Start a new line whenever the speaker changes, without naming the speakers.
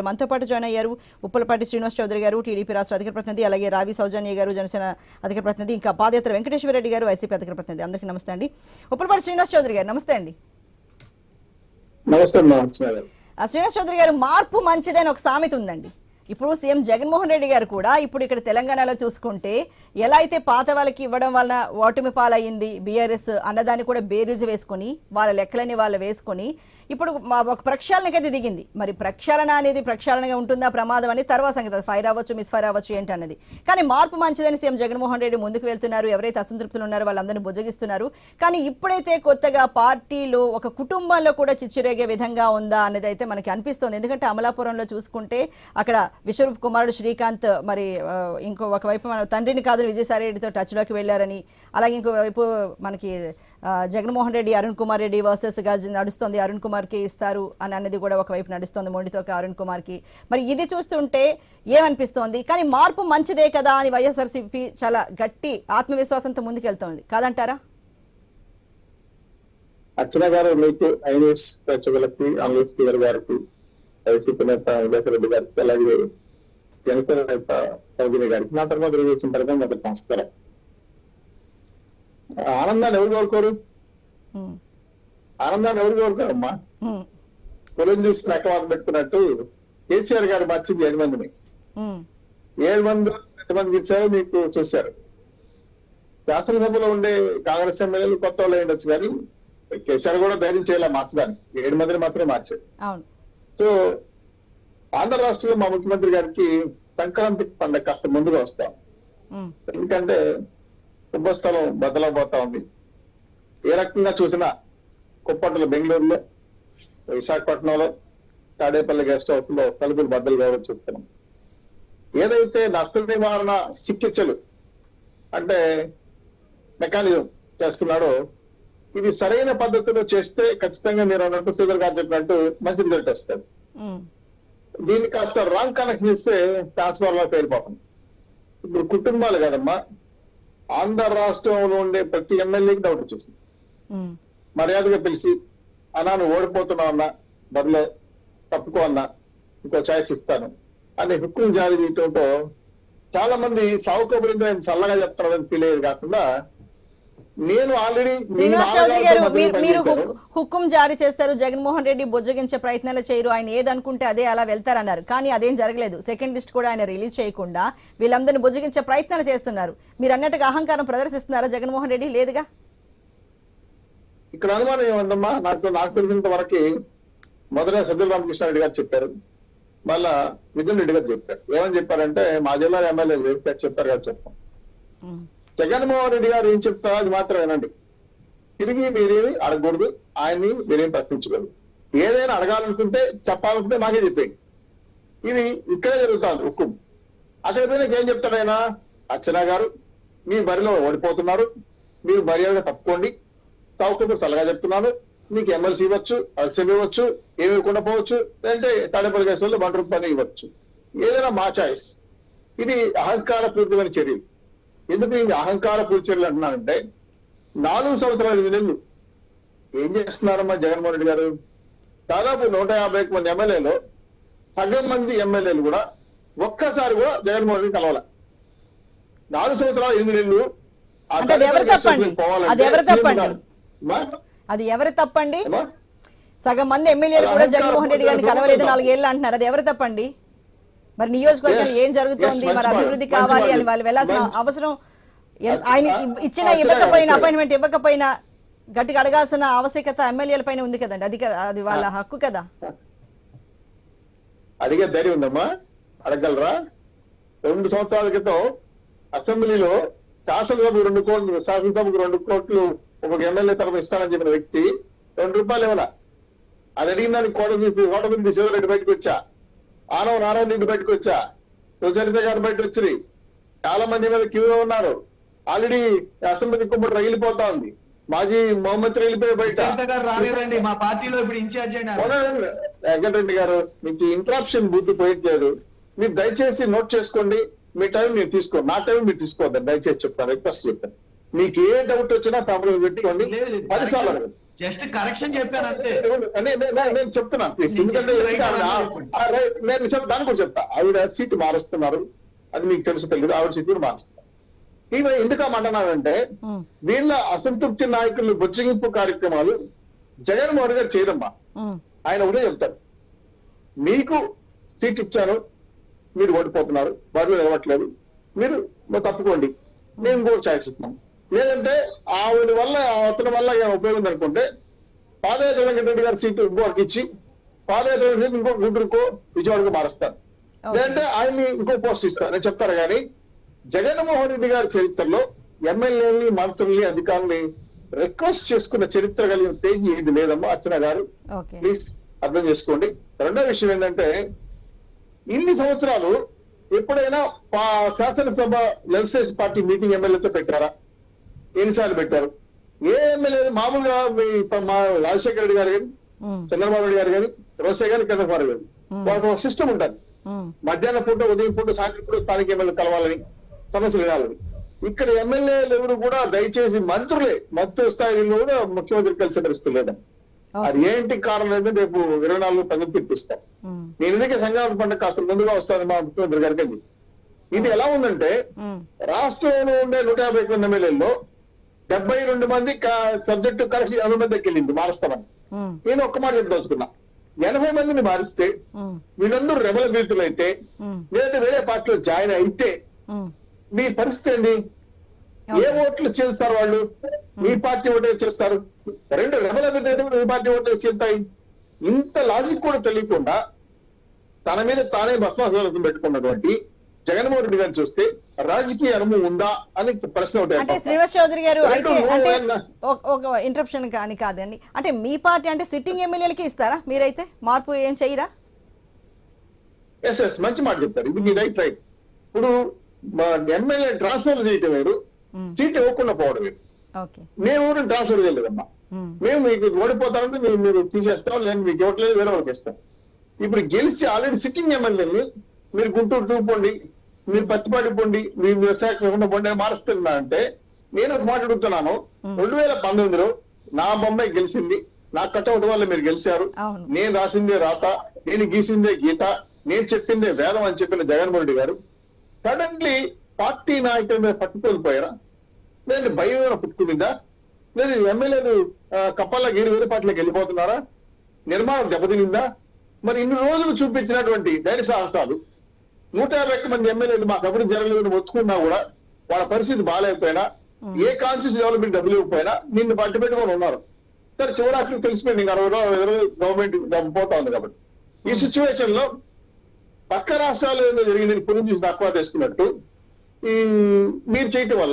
మనతో పాటు జాయిన్ అయ్యారు. ఉప్పలపాటి శ్రీనివాస్ చౌదరి గారు టీడీపీ రాష్ట్ర అధికార ప్రతినిధి అలాగే రావి సౌజన్య గారు జనసేన అధికార ప్రతినిధి ఇంకా పాదయాత్ర వెంకటేశ్వర రెడ్డి గారు వైసీపీ అధికార ప్రతినిధి. అందరికీ నమస్తే అండి. ఉప్పలపాటి శ్రీనివాస్ చౌదరి గారు నమస్తే అండి.
నమస్తే
శ్రీనివాస్ చౌదరి గారు మార్పు మంచిదని ఒక సామెత ఉందండి. ఇప్పుడు సీఎం జగన్మోహన్ రెడ్డి గారు కూడా ఇప్పుడు ఇక్కడ తెలంగాణలో చూసుకుంటే ఎలా అయితే పాత వాళ్ళకి ఇవ్వడం వలన ఓటమి పాలయ్యింది బీఆర్ఎస్ అన్నదాన్ని కూడా బేరీజు వేసుకొని వాళ్ళ లెక్కలని వాళ్ళు వేసుకొని ఇప్పుడు మా- ఒక ప్రక్షాళనకైతే దిగింది. మరి ప్రక్షాళన అనేది ప్రక్షాళనగా ఉంటుందా ప్రమాదం అని తర్వాత సంగతి. ఫైర్ అవ్వచ్చు మిస్ ఫైర్ అవ్వచ్చు ఏంటన్నది కానీ మార్పు మంచిదని సీఎం జగన్మోహన్ రెడ్డి ముందుకు వెళ్తున్నారు. ఎవరైతే అసంతృప్తులు ఉన్నారో వాళ్ళందరినీ బుజ్జగిస్తున్నారు కానీ ఇప్పుడైతే కొత్తగా పార్టీలో ఒక కుటుంబంలో కూడా చిచ్చిరేగే విధంగా ఉందా అనేది అయితే మనకి అనిపిస్తుంది. ఎందుకంటే అమలాపురంలో చూసుకుంటే అక్కడ విశ్వరూప్ కుమారుడు శ్రీకాంత్ మరి ఇంకో ఒకవైపు మన తండ్రిని కాదని విజయసాయిరెడ్డితో టచ్లోకి వెళ్ళారని అలాగే ఇంకోవైపు మనకి జగన్మోహన్ రెడ్డి అరుణ్ కుమార్ రెడ్డి వర్సెస్గా నడుస్తోంది. అరుణ్ కుమార్కి ఇస్తారు అని అనేది కూడా ఒకవైపు నడుస్తుంది మొండితో అరుణ్ కుమార్కి మరి ఇది చూస్తుంటే ఏమనిపిస్తోంది? కానీ మార్పు మంచిదే కదా అని వైఎస్ఆర్సీపీ చాలా గట్టి ఆత్మవిశ్వాసంతో ముందుకెళ్తోంది. కాదంటారా?
అర్చన గారు మీకు ఐన్యూస్ ప్రేక్షకులకి అనలిస్ గారికి వైసీపీ నేత వివేక్ రెడ్డి గారికి అలాగే జనసేన నేత సౌజన్య గారికి. నా తర్వాత తెలుగుదేశం తరఫున మొదటి నమస్కారం ఆనందాన్ని ఎవరు కోరుకోరు ఆనందాన్ని ఎవరు కోరుకోరమ్మా పొలం చూసి నక్కవాత పెట్టుకున్నట్టు కేసీఆర్ గారు మార్చింది ఏడు మందిని. ఏడు మంది ఎంతమంది ఇచ్చారో మీకు చూశారు. శాసనసభలో ఉండే కాంగ్రెస్ ఎమ్మెల్యేలు కొత్త వాళ్ళు ఉండొచ్చు కానీ కేసీఆర్ కూడా ధైర్యం చేయాలి మార్చడానికి? ఏడు మందిని మాత్రమే మార్చారు. సో ఆంధ్ర రాష్ట్రంలో మా ముఖ్యమంత్రి గారికి సంక్రాంతి పండుగ కాస్త ముందుగా వస్తాం. ఎందుకంటే కుంభస్థలం బద్దలబోతా ఉంది. ఏ రకంగా చూసినా కుప్పట్లో బెంగళూరులో విశాఖపట్నంలో తాడేపల్లి గెస్ట్ హౌస్లో తలుపులు బద్దలు కావడం చూస్తున్నాం. ఏదైతే నష్ట నివారణ చికిత్సలు అంటే మెకానిజం చేస్తున్నాడో ఇది సరైన పద్ధతిలో చేస్తే ఖచ్చితంగా మీరు అన్నట్టు శ్రీధర్ గారు చెప్పినట్టు మంచి రిజల్ట్ వస్తుంది. దీన్ని కాస్త రాంగ్ కనెక్షన్ ఇస్తే ట్రాన్స్ఫర్లో పేరిపోతుంది ఇప్పుడు కుటుంబాలు కదమ్మా ఆంధ్ర రాష్ట్రంలో ఉండే ప్రతి ఎమ్మెల్యేకి డౌట్ వచ్చేసింది. మర్యాదగా పిలిచి అన్నా నువ్వు ఓడిపోతున్నావు అన్నా బరిలో తప్పుకో అన్నా ఇంకో ఛాయిస్ ఇస్తాను అని హుక్కుం జారీ చేయటంతో చాలా మంది సావుకోబడింది ఆయన చల్లగా చెప్తున్నాడని ఫీల్ అయ్యేది కాకుండా నేను ఆల్రెడీ
శ్రీనివాస్ చౌదరి గారు మీరు హుక్- జారీ చేస్తారు. జగన్మోహన్ రెడ్డి బుజ్జగించే ప్రయత్నాలు చేయరు. ఆయన ఏదనుకుంటే అదే అలా వెళ్తారన్నారు. కానీ అదేం జరగలేదు. సెకండ్ లిస్ట్ కూడా ఆయన రిలీజ్ చేయకుండా వీళ్ళందరినీ బుజ్జగించే ప్రయత్నాలు చేస్తున్నారు. మీరు అన్నట్టుగా అహంకారం ప్రదర్శిస్తున్నారా జగన్మోహన్ రెడ్డి? లేదుగా?
ఇక్కడ అనుమానం ఏమందమ్మా నాకు నాకు తెలిసినంత వరకు మొదట సజ్జల రామకృష్ణారెడ్డి గారు చెప్పారు. మళ్ళా మిథున్ రెడ్డి గారు చెప్పారు. ఏమని చెప్పారంటే మా జిల్లా ఎమ్మెల్యే చెప్పారు కదా
ఉమ్,
జగన్మోహన్ రెడ్డి గారు ఏం చెప్తారో అది మాత్రం వినండి. తిరిగి మీరేమి అడగకూడదు ఆయన్ని మీరేం ప్రశ్నించకూడదు. ఏదైనా అడగాలనుకుంటే చెప్పాలనుకుంటే మాకే చెప్పేయండి. ఇది ఇక్కడే జరుగుతుంది ఉక్కు. అక్కడ పోయినాక ఏం చెప్తాడు ఆయన? అర్చన గారు మీ బరిలో ఓడిపోతున్నారు. మీరు మర్యాద తప్పుకోండి. సౌకర్యం సలహా చెప్తున్నాను. మీకు ఎమ్మెల్సీ ఇవ్వచ్చు అలసీలు ఇవ్వచ్చు ఏమి ఇవ్వకుండా పోవచ్చు లేదంటే తాడేపల్లి కేసుల్లో బండ రూపాయలు ఇవ్వచ్చు. ఏదైనా మా చాయిస్ ఇది అహంకార పూర్తిమైన చర్యలు. ఎందుకు ఇది అహంకార చర్యలు అంటున్నానంటే నాలుగు సంవత్సరాల ఐదు నెలలు. ఏం చేస్తున్నారమ్మా జగన్మోహన్ రెడ్డి గారు? దాదాపు నూట యాభై మంది ఎమ్మెల్యేలు సగం మంది ఎమ్మెల్యేలు కూడా ఒక్కసారి కూడా జగన్మోహన్ రెడ్డి కలవాల. నాలుగు సంవత్సరాలు ఎనిమిది నెలలు
అది ఎవరి తప్పండి? సగం మంది ఎమ్మెల్యేలు కూడా జగన్మోహన్ రెడ్డి గారిని కలవలేదు నాలుగేళ్ళు అంటున్నారు. అది ఎవరు తప్పండి? మరి నియోజకవర్గంలో
Yes,
ఏం జరుగుతోంది? మరి అభివృద్ధి కావాలి అని. వాళ్ళు. వెళ్ళాల్సిన అవసరం ఆయన ఇచ్చినా ఇవ్వకపోయినా అపాయింట్మెంట్ ఇవ్వకపోయినా గట్టిగా అడగాల్సిన ఆవశ్యకత ఎమ్మెల్యేల పైన ఉంది కదండి. అది కదా అది వాళ్ళ హక్కు కదా.
అడిగే ధైర్యం ఉందమ్మా. అడగలరా రెండు సంవత్సరాల క్రితం అసెంబ్లీలో శాసనసభకు రెండు కోట్లు శాసనసభకు రెండు కోట్లు ఒక ఎమ్మెల్యే తరఫు ఇస్తానని చెప్పిన వ్యక్తి రెండు రూపాయలు ఇవ్వలా. అది అడిగిన దానికి కోట తీసి కోట మీద తీసి రెడ్డి బయటకు వచ్చా. ఆనవ నారాయణ రెడ్డి బయటకు వచ్చా? సుచరిత గారు బయట వచ్చి చాలా మంది మీద క్యూలో ఉన్నారు. ఆల్రెడీ అసెంబ్లీ కుమ్మటి రగిలిపోతా ఉంది. మాజీ మొహమ్మద్ వెళ్ళిపోయి బయట.
రాలేదండి మా పార్టీలో ఇప్పుడు ఇన్ఛార్జ్.
వెంకటరెడ్డి గారు మీకు ఇంటరాప్షన్ బుద్ధి పోయట్లేదు మీరు దయచేసి నోట్ చేసుకోండి. మీ టైం మీరు తీసుకోండి నా టైం మీరు తీసుకోవద్దు. దయచేసి చెప్తాను రిక్వెస్ట్ చెప్తాను. మీకు ఏ డౌట్ వచ్చినా తమరు పెట్టుకోండి. పది సార్లు
జస్ట్ కరెక్షన్ చెప్పాను అంతే.
నేను చెప్తున్నాను ప్లీజ్
నేను
ఎందుకంటే నేను దాని కూడా చెప్తా. ఆవిడ సీట్ మారుస్తున్నారు. అది మీకు తెలుసు తెలియదు ఆవిడ సీట్ కూడా మారుస్తున్నారు. ఈమె ఎందుకు అంటున్నానంటే వీళ్ళ అసంతృప్తి నాయకులు బొజ్జగింపు కార్యక్రమాలు జగన్మోహన్ గారు చేయడమ్మా
ఉమ్,
ఆయన ఒకటే చెప్తారు మీకు సీట్ ఇచ్చాను. మీరు ఓడిపోతున్నారు. బరిలో నిలవట్లేదు మీరు తప్పుకోండి. మేము ఇంకో ఛాయిస్ ఇస్తున్నాం. లేదంటే ఆవిడ వల్ల అతని వల్ల ఉపయోగం అనుకుంటే పాదయాత్ర వెంకటరెడ్డి గారి సీటు ఇంకోటికి ఇచ్చి పాదయాత్ర ఇంకో గుంటూరుకో విజయవాడకు మారుస్తారు. లేదంటే ఆయన్ని ఇంకో పోస్ట్ ఇస్తారు. నేను చెప్తారు కానీ జగన్మోహన్ రెడ్డి గారి చరిత్రలో ఎమ్మెల్యేని మంత్రుల్ని అధికారుల్ని రిక్వెస్ట్ చేసుకున్న చరిత్ర కలిగిన పేజీ ఇది లేదమ్మా అర్చన గారు? ప్లీజ్ అర్థం చేసుకోండి. రెండో విషయం ఏంటంటే ఇన్ని సంవత్సరాలు ఎప్పుడైనా శాసనసభ లెజిస్లేటివ్ పార్టీ మీటింగ్ ఎమ్మెల్యేతో పెట్టారా? ఎన్నిసార్లు పెట్టారు? ఏ ఎమ్మెల్యే మామూలుగా మీ రాజశేఖర రెడ్డి గారు కానీ చంద్రబాబు నాయుడు గారు కానీ రోసే గారు చంద్రబాబు గారు. వాళ్ళకి ఒక సిస్టమ్ ఉంటుంది మధ్యాహ్నం పూట ఉదయం పూట సాయంత్రం పూట స్థానిక ఎమ్మెల్యే కలవాలని సమస్యలు వినాలని. ఇక్కడ ఎమ్మెల్యేలు ఎవరు కూడా దయచేసి మంత్రులే. మంత్రి స్థాయిలో కూడా ముఖ్యమంత్రి కలిసి పరిస్థితి లేదా? అది ఏంటి కారణం అయితే రేపు ఇరవై నాలుగు పనులు తెప్పిస్తాం
ఉమ్,
నేను ఎందుకే సంక్రాంతి పండుగ కాస్త ముందుగా వస్తాను మా ముఖ్యమంత్రి గారికి. ఇది ఎలా ఉందంటే రాష్ట్రంలో ఉండే నూట యాభై మంది ఎమ్మెల్యేల్లో డెబ్బై రెండు మంది సబ్జెక్టు కలిసి ఎనభై మందికి వెళ్ళింది మారుస్తామని. నేను ఒక్క మాట చెప్పదలుచుకున్నా ఎనభై మందిని మారిస్తే వీళ్ళందరూ రెబల
ఉమ్,
లేదంటే వేరే పార్టీలో జాయిన్ అయితే మీ పరిస్థితి ఏంటి? ఏ ఓట్లు చేస్తారు వాళ్ళు? మీ పార్టీ ఓటే చేస్తారు? రెండు రెబల మీ పార్టీ ఓటే చేస్తాయి. ఇంత లాజిక్ కూడా తెలియకుండా తన మీద తానే భస్మాసులతో పెట్టుకున్నటువంటి జగన్మోహన్ రెడ్డి గారిని చూస్తే రాజకీయ అనుభవం ఉందా అని ప్రశ్న
అంటే. శ్రీనివాస్ చౌదరి గారు అయితే అంటే ఒక- ఇంటరప్షన్ కానీ కాదండి. అంటే మీ పార్టీ అంటే సిట్టింగ్ ఎమ్మెల్యేలకి ఇస్తారా మీరైతే? మార్పు ఏం చేయరా?
ఎస్ ఎస్ మంచి మాట చెప్తారు. ఇది మీ రైట్ రైట్ ఇప్పుడు ఎమ్మెల్యే ట్రాన్స్ఫర్ చేయటం వేరు సీట్ ఇవ్వకుండా పోవడం వేరు. మేము ఊరు ట్రాన్స్ఫర్ చేయలేదమ్మా.
ఉమ్,
మేము మీకు ఓడిపోతారంటే మేము మీరు తీసేస్తాం లేదు మీకు ఇవ్వట్లేదు వేరే వాళ్ళకి ఇస్తాం. ఇప్పుడు గెలిచి ఆల్రెడీ సిట్టింగ్ ఎమ్మెల్యేని మీరు గుంటూరు చూపండి. మీరు పత్తిపాటి పొండి మీ విశాఖపట్నం పొండి అని మారుస్తున్నా అంటే నేను ఒక మాట అడుగుతున్నాను. రెండు వేల పంతొమ్మిదిలో నా బొమ్మాయి గెలిచింది. నా కటౌట్ వల్ల మీరు గెలిచారు. నేను రాసిందే రాత నేను గీసిందే గీత నేను చెప్పిందే వేదం అని చెప్పిన జగన్మోహన్ రెడ్డి గారు. సడన్లీ పార్టీ నాయకుల మీద పట్టుకోలిపోయారా? లేదు భయం ఏమైనా పుట్టుకుందా? లేదు ఎమ్మెల్యేలు కప్పల్లా గీరి వేరే పార్టీలోకి వెళ్ళిపోతున్నారా? నిర్మాణం దెబ్బతినిందా? మరి ఇన్ని రోజులు చూపించినటువంటి ధైర్య సాహసాలు నూట యాభై మంది ఎమ్మెల్యేలు మాకు అభివృద్ధి జరగలేదని ఒత్తుకున్నా కూడా వాళ్ళ పరిస్థితి బాగాలేకపోయినా ఏ కాన్షియస్ డెవలప్మెంట్ డబ్బులు ఇవ్వకపోయినా నిన్ను పట్టు పెట్టుకొని ఉన్నారు. సరే చివరాఖరికి తెలిసిపోయింది ఇంకా అరవై రోజులు గవర్నమెంట్ డబ్బు పోతా ఉంది కాబట్టి. ఈ సిచ్యువేషన్లో పక్క రాష్ట్రాల్లో ఏదో పురుగు చూసి తక్కువ తెస్తున్నట్టు ఈ మీరు చేయటం వల్ల